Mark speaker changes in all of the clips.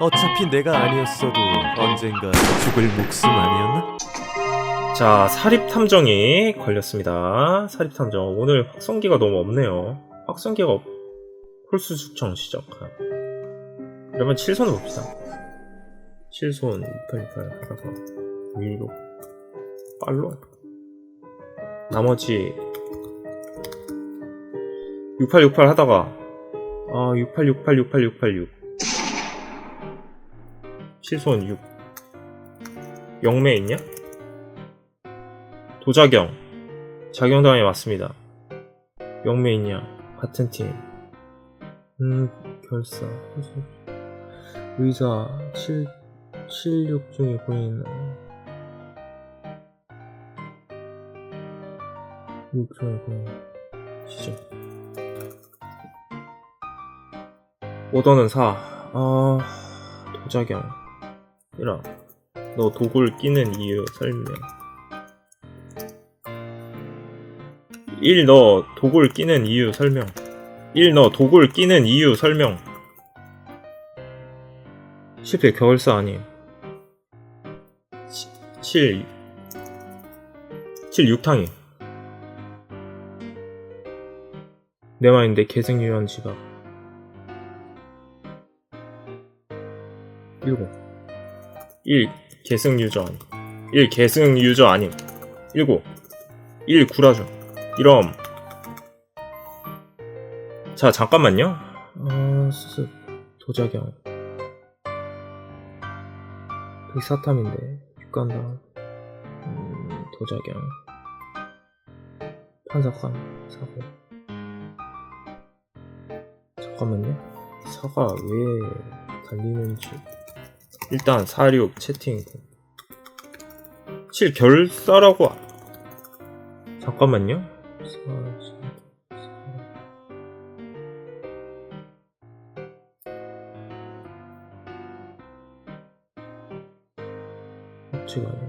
Speaker 1: 어차피 내가 아니었어도 언젠가 죽을 목숨 아니었나?
Speaker 2: 자, 사립 탐정이 걸렸습니다. 사립 탐정. 오늘 확성기가 너무 없네요. 확성기가 없... 홀수 숙청 시작함. 그러면 7손 봅시다. 7손 2868 하다가 16 빨로 나머지 6868 하다가 아 6868 6866 7손 6 영매 있냐? 도자경 작용당해 왔습니다. 영매 있냐? 같은 팀. 음 결사 의자 7 76 중에 보이는 6 중에 보이는 시죠. 오더는 4. 아 도자경. 이라 너 도구를 끼는 이유 설명. 1. 너 도구를 끼는 이유 설명. 1. 너 도구를 끼는 이유 설명. 10회 겨울사 아님. 7. 7. 6탕이. 내 말인데 계승 유연 지각. 7. 1. 계승 유저 아님. 1. 계승 유저 아님. 7. 1. 구라죠. 이럼 자 잠깐만요 아 수습 도자경 백사탐인데 육간다 음, 도자경 판사감 사고 잠깐만요 사과 왜 달리는지 일단 46 채팅. 7 결사라고. 잠깐만요. 합치가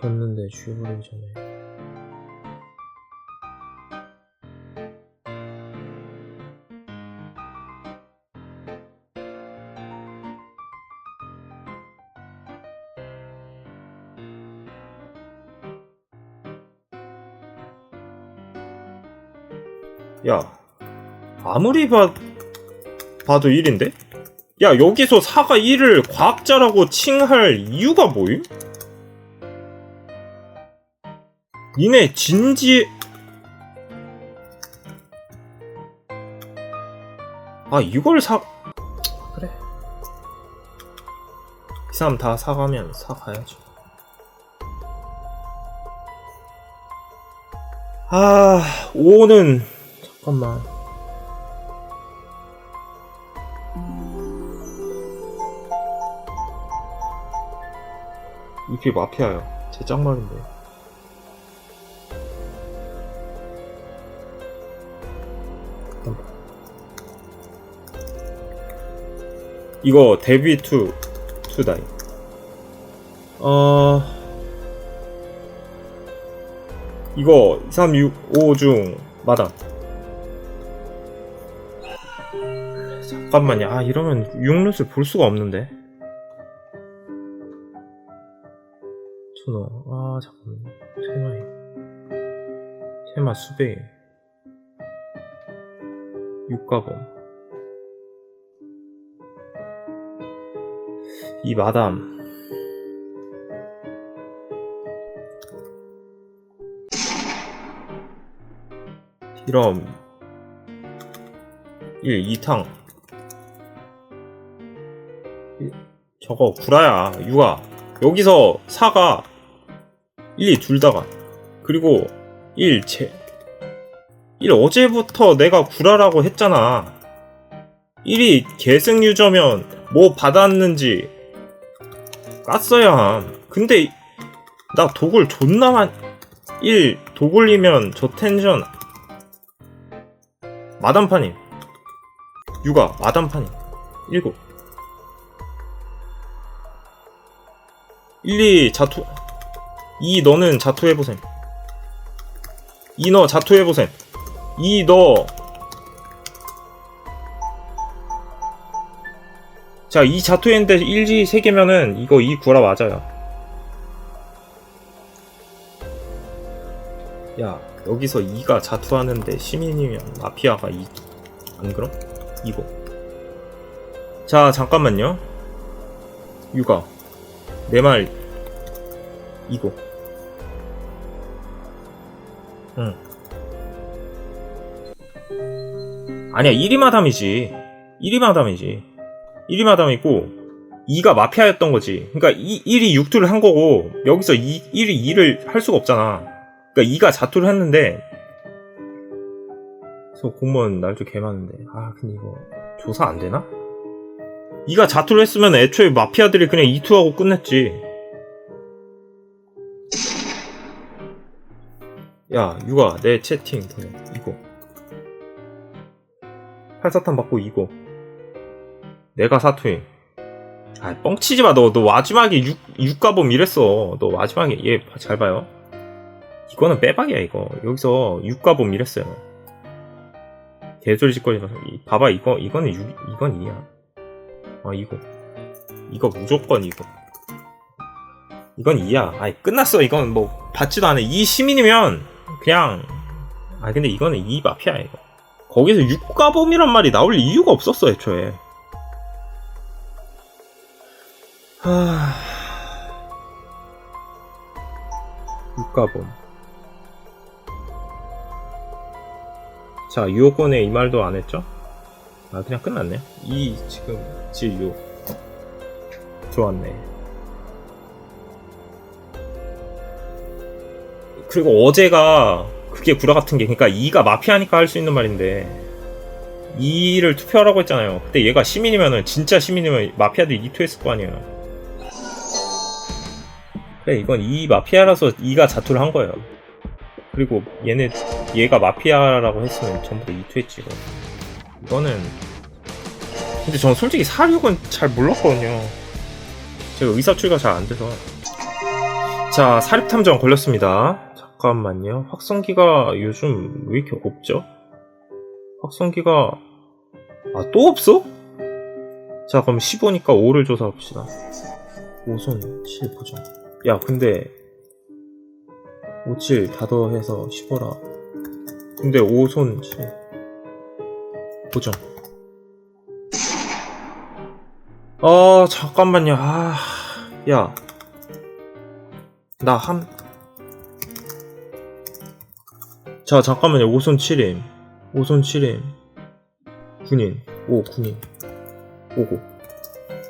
Speaker 2: 졌는데 죽여버리기 전에. 야, 아무리 봐, 봐도 1인데? 야, 여기서 사가 1을 과학자라고 칭할 이유가 뭐임? 니네 진지... 아, 이걸 사... 그래. 이 사람 다 사가면 사가야지. 아, 5는 잠깐만. 이게 마피아야. 제 짱말인데. 이거 데뷔 투 투다이. 어 이거 3, 6, 5중 마다. 잠깐만요. 아 이러면 6룻을 볼 수가 없는데. 투노. 아 잠깐만. 테마이. 테마 수베이. 육가범. 이 마담. 이럼 1, 2탕. 저거 구라야 유아. 여기서 4가 1, 2 둘 다가. 그리고 1, 제, 1 어제부터 내가 구라라고 했잖아. 1이 계승 유저면 뭐 받았는지 깠어야 함. 근데 나 독을 존나만 1 도굴리면 저 텐션 마담파님. 육아 마담파님. 7 1, 2 자투 2 너는 자투해보셈. 2 너 자투해보셈. 2너 자, 이 자투했는데 1, 2, 3개면은 이거 2 구라 맞아요. 야, 여기서 2가 자투하는데 시민이면 마피아가 2. 안 그럼? 이거. 자, 잠깐만요. 유가. 내 말, 이거. 응. 아니야, 1위 마담이지. 1위 마담이지. 1위 마담이고 2가 마피아였던 거지. 그러니까 2, 1이 6투를 한 거고 여기서 2, 1이 2를 할 수가 없잖아. 그러니까 2가 자투를 했는데 그래서 공무원 날도 개 많은데 아 근데 이거 조사 안 되나? 2가 자투를 했으면 애초에 마피아들이 그냥 2투하고 끝냈지. 야, 유가 내 채팅 보내. 이거. 팔사탄 받고 이거. 내가 사투임. 아, 뻥치지 마. 너, 너 마지막에 육, 육가범 이랬어. 너 마지막에, 얘, 잘 봐요. 이거는 빼박이야, 이거. 여기서 육가범 이랬어요. 개소리 짓거리 마. 이- 봐봐, 이거, 이거는 육, 이건 이야. 아, 이거. 이거 무조건 이거. 이건 이야. 아이, 끝났어. 이건 뭐, 받지도 않아. 이 시민이면, 그냥, 아, 근데 이거는 이 마피아야, 이거. 거기서 육가범이란 말이 나올 이유가 없었어, 애초에. 하... 육가범. 자, 유효권에 이 말도 안 했죠? 아, 그냥 끝났네. 이, 지금, 진유. 좋았네. 그리고 어제가, 그게 구라 같은 게, 그니까 2가 마피아니까 할 수 있는 말인데, 2를 투표하라고 했잖아요. 그때 얘가 시민이면은, 진짜 시민이면 마피아들이 2 투했을 거 아니에요. 그래 이건 이 마피아라서 이가 자투를 한 거예요. 그리고 얘네 얘가 마피아라고 했으면 전부 다 이투했지 이거. 이거는 근데 전 솔직히 사륙은 잘 몰랐거든요. 제가 의사 추리가 잘 안 돼서. 자 사륙 탐정 걸렸습니다. 잠깐만요. 확성기가 요즘 왜 이렇게 없죠? 확성기가 아 또 없어? 자 그럼 15니까 5를 조사합시다. 5손 7 보정. 야, 근데 57 다 더해서 15라. 근데 5손 7 보정. 아, 잠깐만요. 아, 야. 나 한. 자, 잠깐만요. 5손 7임. 5손 7임. 군인. 5, 군인. 5고.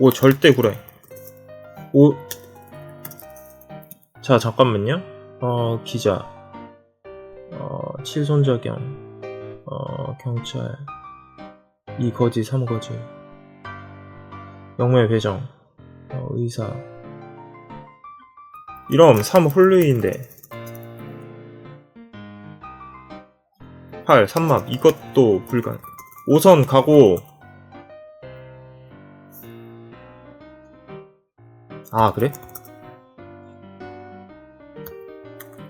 Speaker 2: 5 절대 구래. 5, 자, 잠깐만요. 어, 기자. 어, 칠손자경. 어, 경찰. 이거지, 삼거지. 영매 배정. 어, 의사. 이럼 3 홀루인데. 8, 3막. 이것도 불가능. 5선 가고. 아, 그래?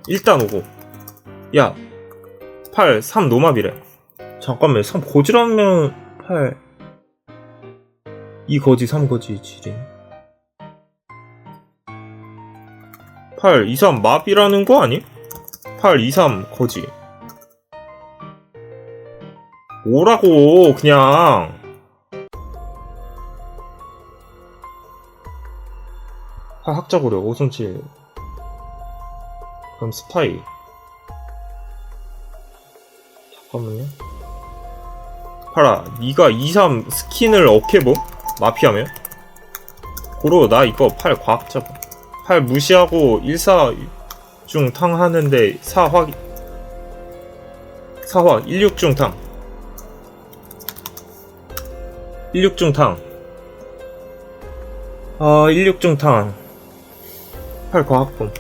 Speaker 2: 일단 오고. 야 8, 3 노마비래. 잠깐만 3 고지라면 8 2 거지 3 거지 지린. 8, 2, 3 마비라는 거 아니? 8, 2, 3 거지. 오라고 그냥. 아, 학자 고려 5손7 그럼 스파이 잠깐만요 파라 니가 23 스킨을 어케보? 마피아면? 고로 나 이거 8 과학자 8 무시하고 14 중탕 하는데 4 확, 4확 16중 탕. 16중 탕. 아, 16중 탕. 8 과학범.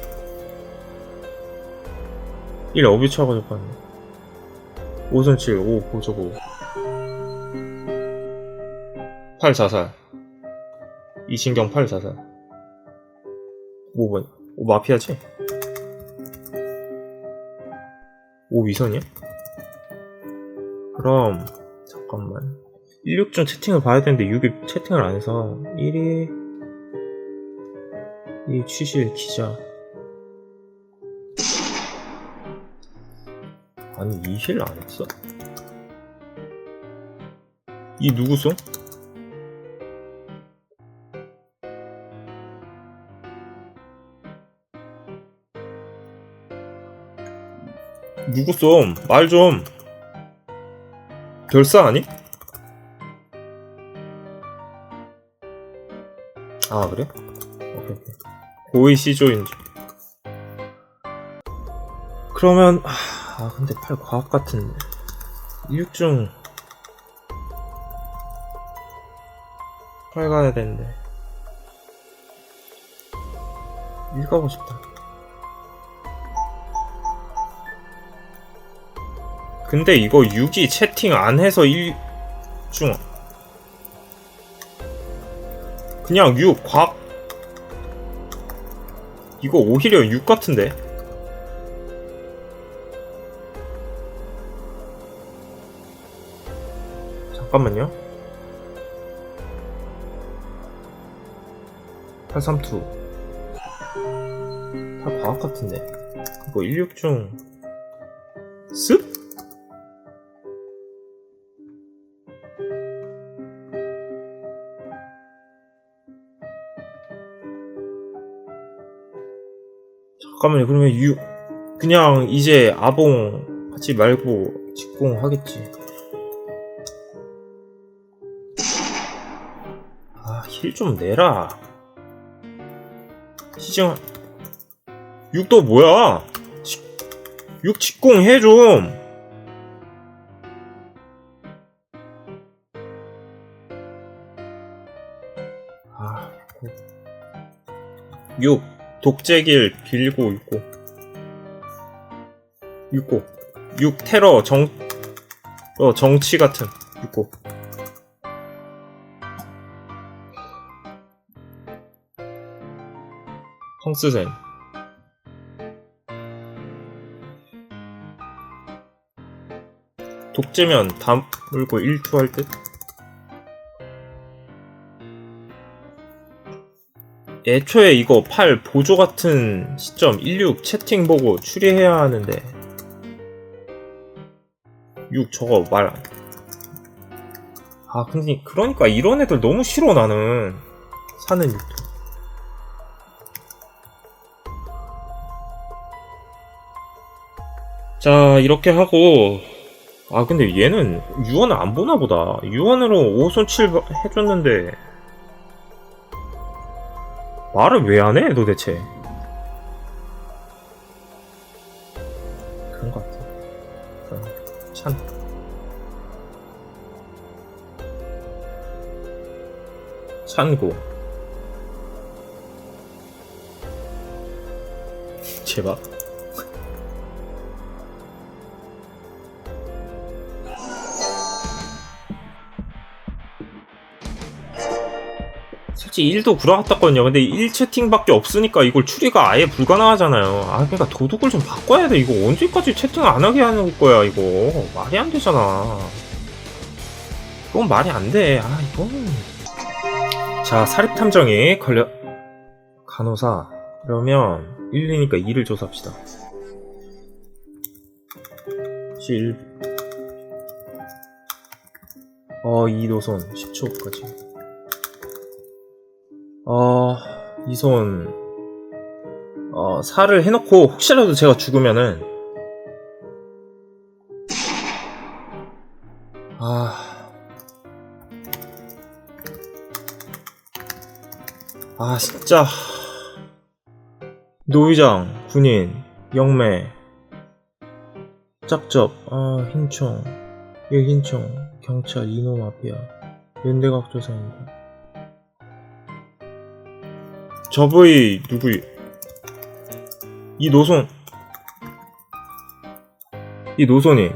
Speaker 2: 1 어비처가 접하네. 5선 7, 5 보조고. 8 자살. 이신경 8 자살. 뭐, 뭐, 오, 마피아지? 오, 위선이야? 그럼, 잠깐만. 16중 채팅을 봐야 되는데 6이 채팅을 안 해서 1위, 이 취실 기자. 아니, 이실 안 했어? 이 누구소? 누구 쏨? 말 좀. 결사 아니? 아 그래? 오케이 오케이. 고의 시조인지. 그러면 아, 아 근데 팔 과학 같은데. 16중 팔 가야 되는데. 일 가고 싶다. 근데 이거 6이 채팅 안 해서 1 중. 그냥 6, 곽. 이거 오히려 6 같은데? 잠깐만요. 832. 다 과학 같은데? 이거 16중. 습? 잠깐만요. 그러면 유 그냥 이제 아봉 하지 말고 직공 하겠지. 아, 힐좀 내라. 시정. 6도 뭐야? 6 직공 해 좀. 아, 6 독재길 빌고 있고. 6고. 6 테러 정 어, 정치 같은. 6고 펑스센 독재면 다 물고 1투 할 듯? 애초에 이거 8 보조 같은 시점 16 채팅 보고 추리해야 하는데 6 저거 말 안. 아 근데 그러니까 이런 애들 너무 싫어 나는 사는 6 자 이렇게 하고 아 근데 얘는 유언을 안 보나 보다 유언으로 5손 7 해줬는데 말을 왜 안 해, 도대체? 그런 것 같아. 찬. 찬고. 제발. 솔직히 1도 구라갔다거든요. 근데 1 채팅밖에 없으니까 이걸 추리가 아예 불가능하잖아요. 아, 그러니까 도둑을 좀 바꿔야 돼. 이거 언제까지 채팅 안 하게 하는 거야, 이거. 말이 안 되잖아. 그건 말이 안 돼. 아, 이거는. 자, 사립탐정이 걸려. 간호사. 그러면 1이니까 2를 조사합시다. 1. 어, 2 노선 10초까지. 어, 이손, 어, 살을 해놓고 혹시라도 제가 죽으면은, 아, 아, 진짜. 노위장, 군인, 영매, 짭짭, 아, 흰총, 예, 흰총, 경찰, 이노 마피아, 연대각 조사입니다. 저부의 누구 이 노선 이 노선이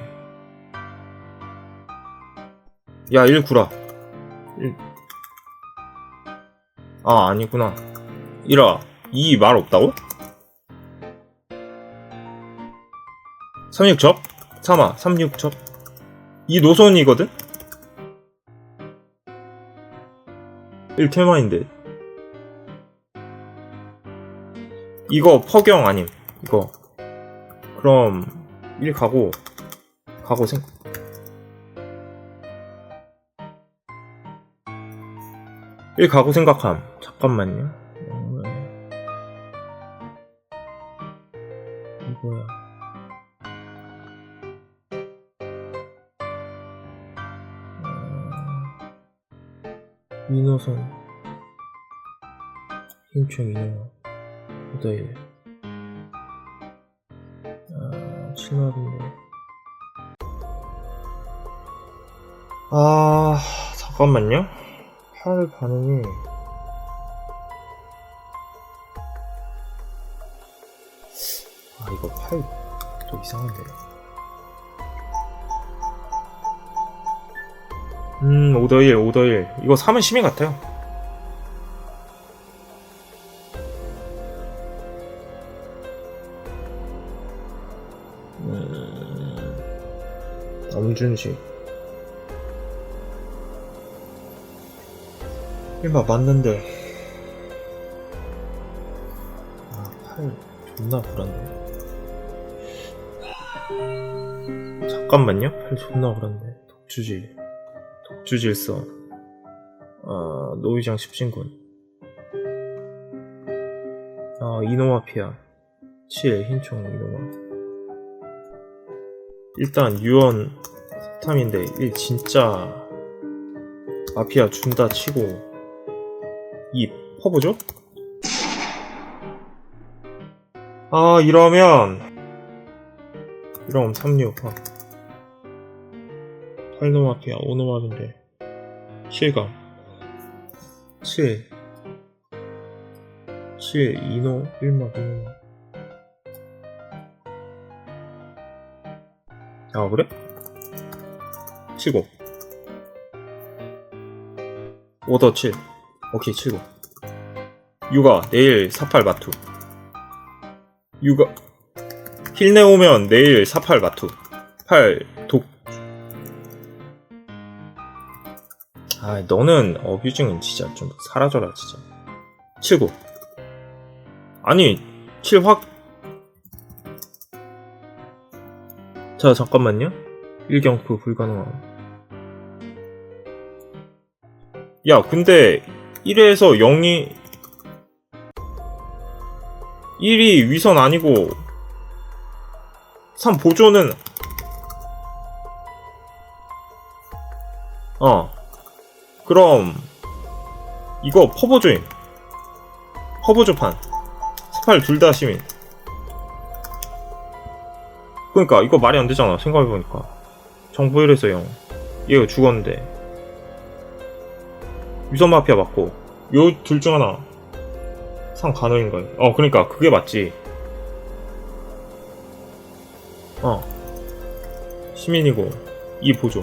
Speaker 2: 야 일구라 일... 아 아니구나 이라 이말 없다고? 36접? 3화 36접? 이 노선이거든? 1테마인데 이거 퍼경 아님? 이거. 그럼 일 가고 가고 생. 일, 가고 생각함. 잠깐만요. 이거야. 음. 민호선. 신청 인호 5분의 아, 7마리네 아 잠깐만요. 8 반응이. 아 이거 8또 이상한데. 음 5더1 5더1 이거 3은 심이 같아요. 음 엄준식 1마 맞는데. 아팔 존나 불안데 잠깐만요. 팔 존나 불안데 독주질. 독주질서. 아 노이장 십진군. 아 이노마피아 7 흰총 이노마 일단 유언 스 탐인데 1 진짜 마피아 준다 치고 이 퍼보죠? 아 이러면 이러면 36화 8노 마피아 5노마인데 7감 7 7 2노 1마 2노마 아 그래? 7고. 오더 7 오케이 7고. 육아 내일 48 마투. 육아. 힐내 오면 내일 48 마투. 8독. 아 너는 어뷰징은 진짜 좀 사라져라 진짜. 7고. 아니 7확. 자 잠깐만요. 일경프 불가능함 야 근데 1에서 0이 1이 위선 아니고 3 보조는 어 그럼 이거 퍼보조임. 퍼보조판. 스팔 둘 다 시민. 그러니까 이거 말이 안 되잖아 생각해보니까. 정보 1에서 0 얘가 죽었는데 위선 마피아 맞고 요 둘 중 하나 상 가능인가요? 어 그러니까 그게 맞지 어 시민이고 이 보조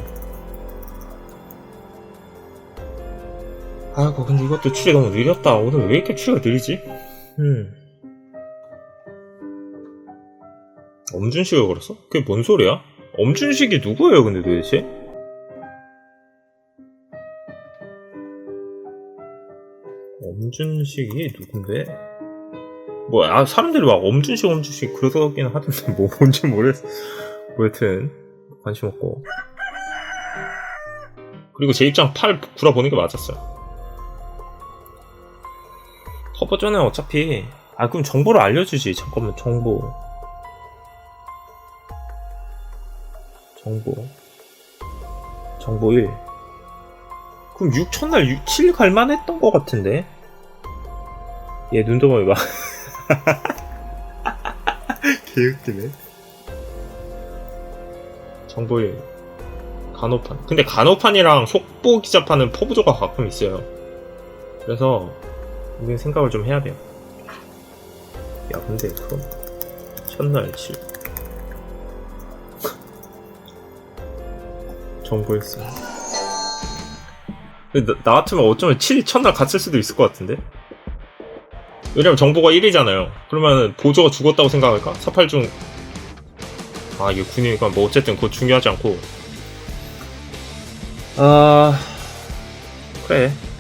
Speaker 2: 아이고 근데 이것도 추리 너무 느렸다 오늘 왜 이렇게 추리가 느리지? 음 엄준식을 걸었어? 그게 뭔 소리야? 엄준식이 누구예요 근데 도대체? 엄준식이 누군데? 뭐, 아, 사람들이 막 엄준식, 엄준식 그러긴 하던데, 뭐, 뭔지 모르겠어. 뭐, 여튼, 관심 없고. 그리고 제 입장 팔 구라보는 게 맞았어요. 첫 번째는 어차피, 아, 그럼 정보를 알려주지. 잠깐만, 정보. 정보. 정보 1. 그럼 6 첫날 6, 7 갈만 했던 것 같은데? 얘 눈도마이 봐. 개웃기네. 정보 1. 간호판. 근데 간호판이랑 속보 기자판은 포부조가 가끔 있어요. 그래서, 우리는 생각을 좀 해야 돼요. 야, 근데 그럼, 첫날 7. 정보 1스. 나, 나 같으면 어쩌면 7이 첫날 갔을 수도 있을 것 같은데? 왜냐면 정보가 1이잖아요. 그러면 보조가 죽었다고 생각할까? 48중 아 이게 군이니까 뭐 어쨌든 그거 중요하지 않고 아 그래